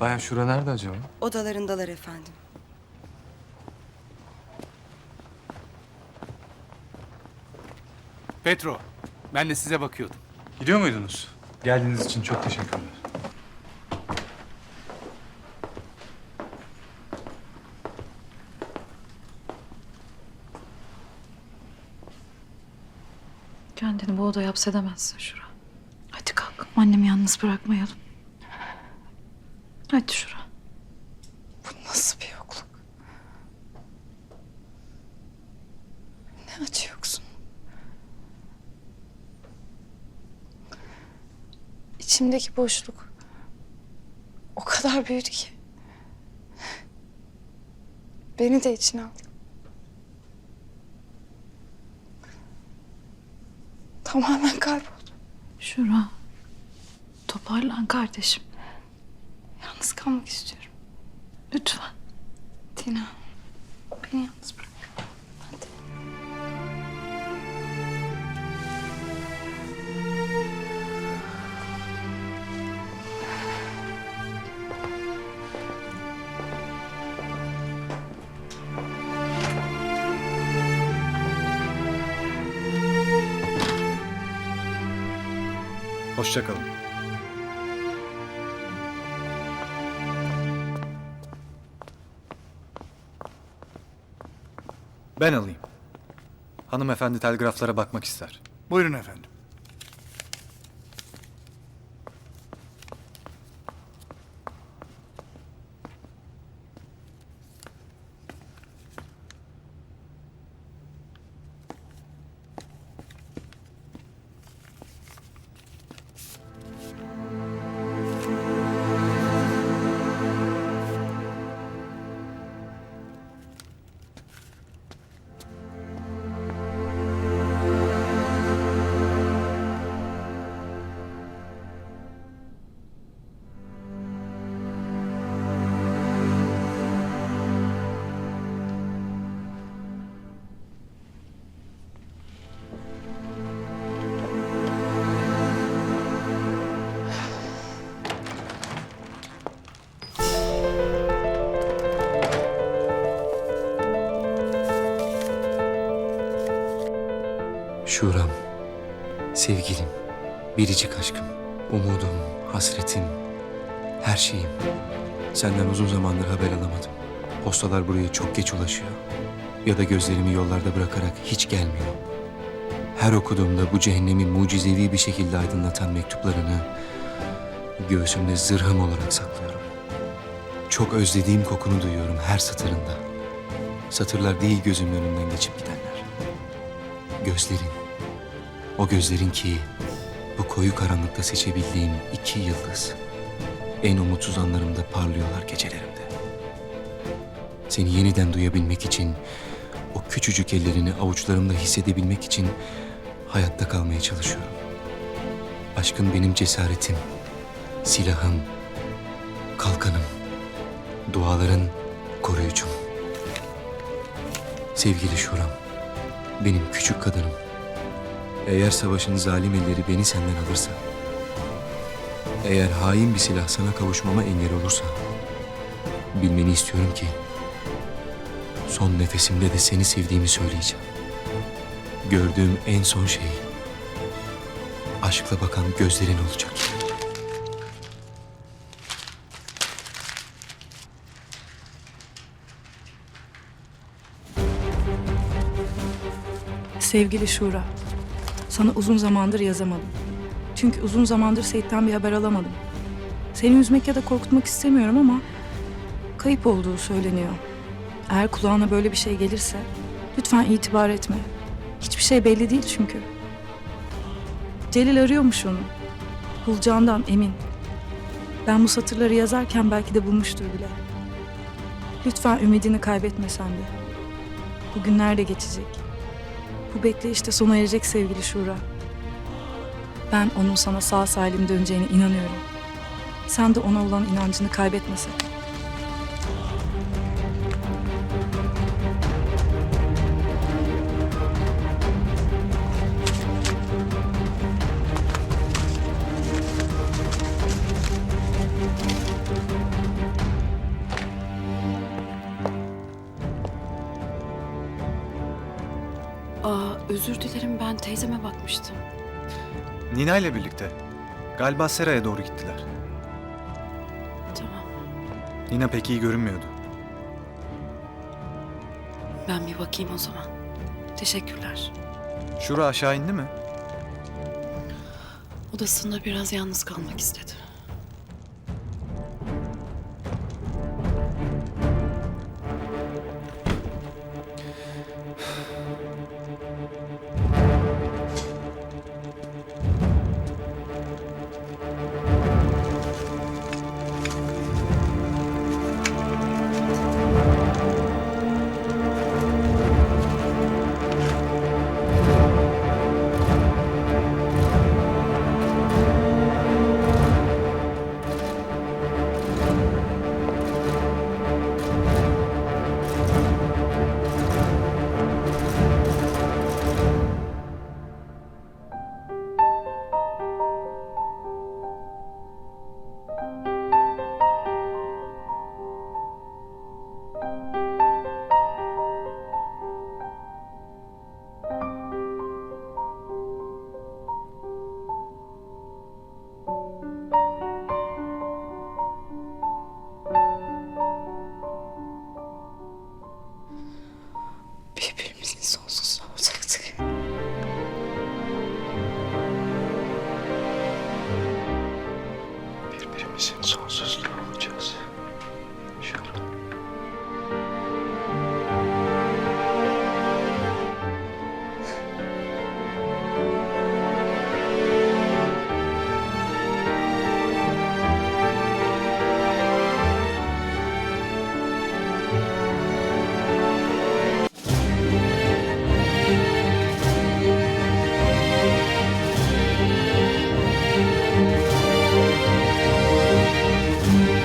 Bayan Şura nerede acaba? Odalarındalar efendim. Petro, ben de size bakıyordum. Gidiyor muydunuz? Geldiğiniz için çok teşekkürler. Kendini bu odaya hapsedemezsin Şura. Hadi kalk. Annemi yalnız bırakmayalım. Hadi Şura. Bu nasıl bir yokluk? Ne acı yoksun. İçimdeki boşluk o kadar büyüdü ki. Beni de içine aldı. Tamamen kayboldu. Şura. Toparlan kardeşim. Yalnız kalmak istiyorum. Lütfen. Tina, beni yalnız bırak. Hadi. Hoşça Ben alayım. Hanımefendi telgraflara bakmak ister. Buyurun efendim. Şuram, sevgilim, biricik aşkım, umudum, hasretim, her şeyim. Senden uzun zamandır haber alamadım. Postalar buraya çok geç ulaşıyor. Ya da gözlerimi yollarda bırakarak hiç gelmiyor. Her okuduğumda bu cehennemi mucizevi bir şekilde aydınlatan mektuplarını göğsümde zırhım olarak saklıyorum. Çok özlediğim kokunu duyuyorum her satırında. Satırlar değil gözümün önünden geçip gidenler. Gözlerin. O gözlerin ki bu koyu karanlıkta seçebildiğim iki yıldız. En umutsuz anlarımda parlıyorlar gecelerimde. Seni yeniden duyabilmek için, o küçücük ellerini avuçlarımda hissedebilmek için hayatta kalmaya çalışıyorum. Aşkın benim cesaretim, silahım, kalkanım, duaların koruyucum. Sevgili Şuram, benim küçük kadınım. Eğer savaşın zalim elleri beni senden alırsa, eğer hain bir silah sana kavuşmama engel olursa, bilmeni istiyorum ki, son nefesimde de seni sevdiğimi söyleyeceğim. Gördüğüm en son şey, aşkla bakan gözlerin olacak. Sevgili Şura, sana uzun zamandır yazamadım. Çünkü uzun zamandır Seyit'ten bir haber alamadım. Seni üzmek ya da korkutmak istemiyorum ama kayıp olduğu söyleniyor. Eğer kulağına böyle bir şey gelirse lütfen itibar etme. Hiçbir şey belli değil çünkü. Celil arıyormuş onu. Bulacağından emin. Ben bu satırları yazarken belki de bulmuştur bile. Lütfen ümidini kaybetme sen de. Bu günler de geçecek. Bu bekleyişte sona erecek sevgili Şura. Ben onun sana sağ salim döneceğine inanıyorum. Sen de ona olan inancını kaybetme. Özür dilerim ben teyzeme bakmıştım. Nina ile birlikte. Galiba Sera'ya doğru gittiler. Tamam. Nina pek iyi görünmüyordu. Ben bir bakayım o zaman. Teşekkürler. Şura aşağı indi mi? Odasında biraz yalnız kalmak istedi.